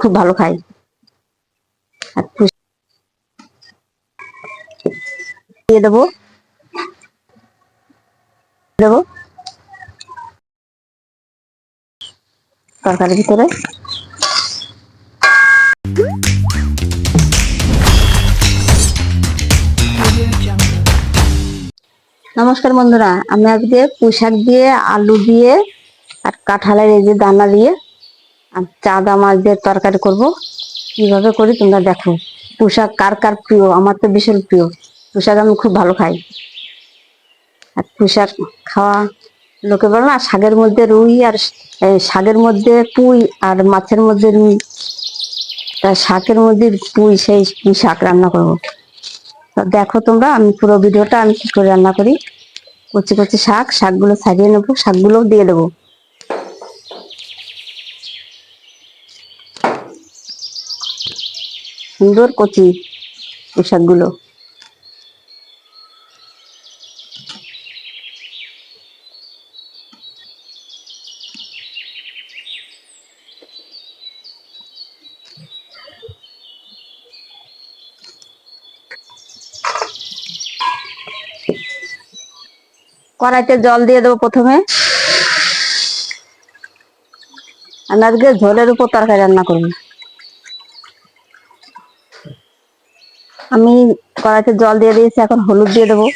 খুব ভালো খাই। দিয়ে দেবো। দেবো। তরকারির ভিতরে। নমস্কার বন্ধুরা, আমি আজকে পুঁই শাক দিয়ে, আলু দিয়ে, আর কাঁঠালের এই যে দানা দিয়ে চাদা মাছ দিয়ে তরকারি করব। কীভাবে করি তোমরা দেখো। পুঁই শাক কার কার প্রিয়? আমার তো ভীষণ প্রিয়। পুঁই শাক আমি খুব ভালো খাই। আর পুঁই শাক খাওয়া লোকে বলে না, শাকের মধ্যে রুই আর শাকের মধ্যে পুঁই আর মাছের মধ্যে রুই। তা শাকের মধ্যে পুঁই, সেই শাক রান্না করব। দেখো তোমরা, আমি পুরো ভিডিওটা আমি কি করে রান্না করি। কচি কচি শাক, শাকগুলো ছাড়িয়ে নেব, শাকগুলোও দিয়ে দেবো। সুন্দর কচি এই শাকগুলো কড়াইতে জল দিয়ে দেবো প্রথমে। আমি আজকে ঝোলের উপর তরকারি রান্না করব। আমি কড়াইতে জল দিয়ে দিয়েছি, এখন হলুদ দিয়ে দেবো।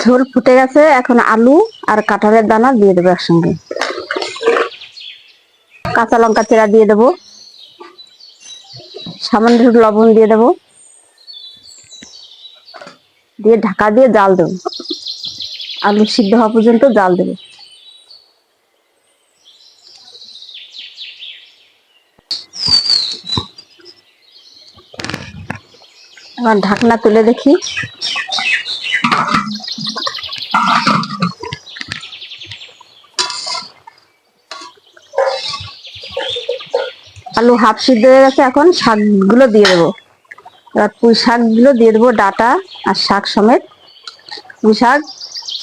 ঝোল ফুটে গেছে, এখন আলু আর কাঁঠালের দানা দিয়ে দেবো একসঙ্গে। কাঁচা লঙ্কা চেরা দিয়ে দেবো। সামান্য লবণ দিয়ে দেবো। দিয়ে ঢাকা দিয়ে জাল দেবো। আলু সিদ্ধ হওয়া পর্যন্ত জাল দেবো। এবার ঢাকনা তুলে দেখি। আলু হাফ সিদ্ধ হয়ে গেছে, এখন শাকগুলো দিয়ে দেবো। এবার পুঁই শাকগুলো দিয়ে দেবো, ডাটা আর শাক সমেত। পুঁই শাক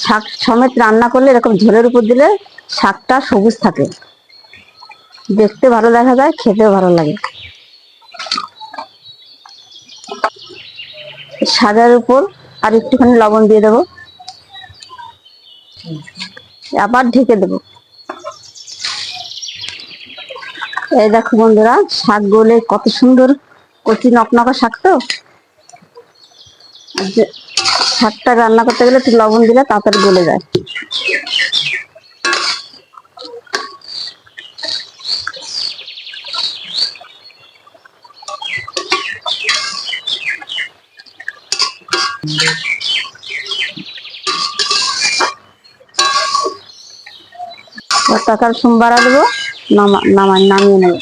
শাক সমেত রান্না করলে এরকম ঝোলের উপর দিলে শাকটা সবুজ থাকে। দেখতে ভালো দেখা যায়, খেতেও ভালো লাগে। শাকের উপর আর একটুখানি লবণ দিয়ে দেবো। আবার ঢেকে দেব। এই দেখো বন্ধুরা, শাক গলে কত সুন্দর কচি নকনকা শাক তো। শাকটা রান্না করতে গেলে একটু লবণ দিলে তাড়াতাড়ি গলে যায়। এবার তরকারি সোমবার আসব নামা নামাই নামিয়ে নেব।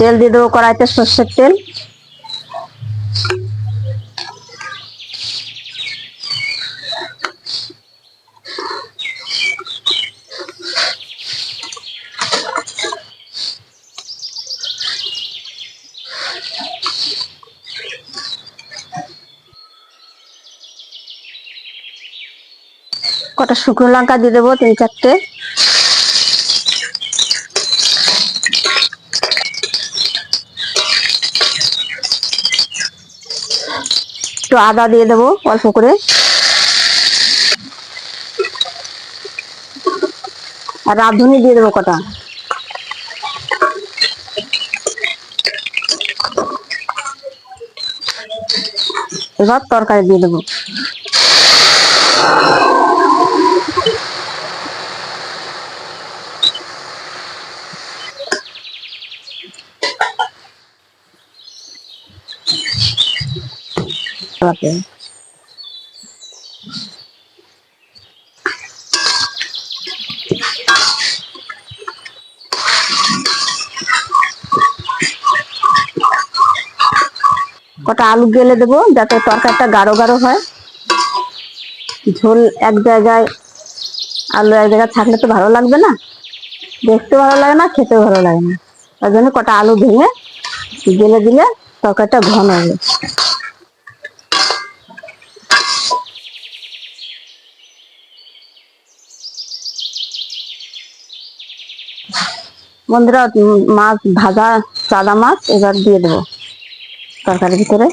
তেল দিয়ে দেবো কড়াইতে সর্ষের তেল। কটা শুকনো লঙ্কা দিয়ে দেবো তিন চারটে। একটু আদা দিয়ে দেবো, অল্প করে। আর রাঁধুনি দিয়ে দেবো কটা। এবার তরকারি দিয়ে দেবো। কড়াতে। কটা আলু গেলে দেবো, যাতে তরকারিটা গাঢ় গাঢ় হয়। ঝোল এক জায়গায়, আলু এক জায়গায় থাকলে তো ভালো লাগবে না। দেখতে ভালো লাগে না খেতেও ভালো লাগে না। তার জন্য কটা আলু ভেঙে, গেলে দিলে তরকারিটা ঘন হবে বন্ধুরা মাছ ভাজা সাদা মাছ এবার দিয়ে দেবো তরকারির ভিতরে।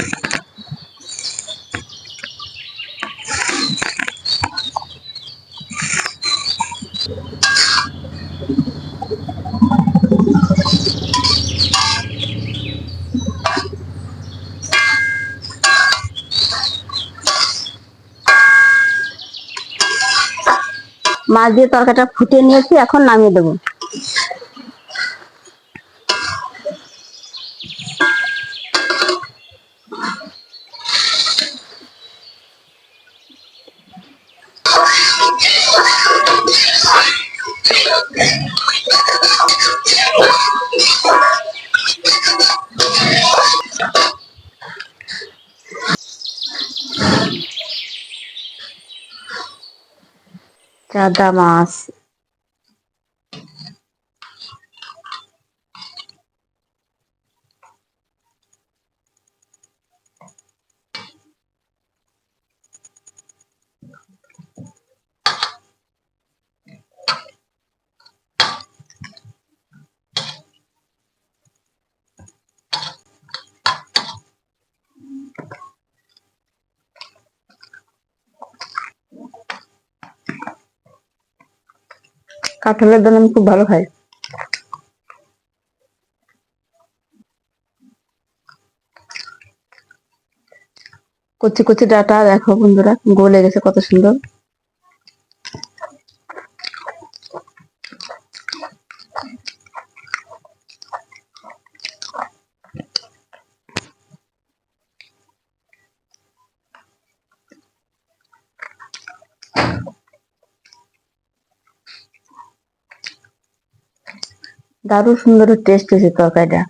মাছ দিয়ে তরকারিটা ফুটিয়ে নিয়েছি, এখন নামিয়ে দেবো। চাদা কাঁঠালের দাম আমি খুব ভালো খাই কচি কচি ডাটা দেখো বন্ধুরা, গলে গেছে কত সুন্দর। দারুণ সুন্দর টেস্ট হয়েছে তরকারিটা।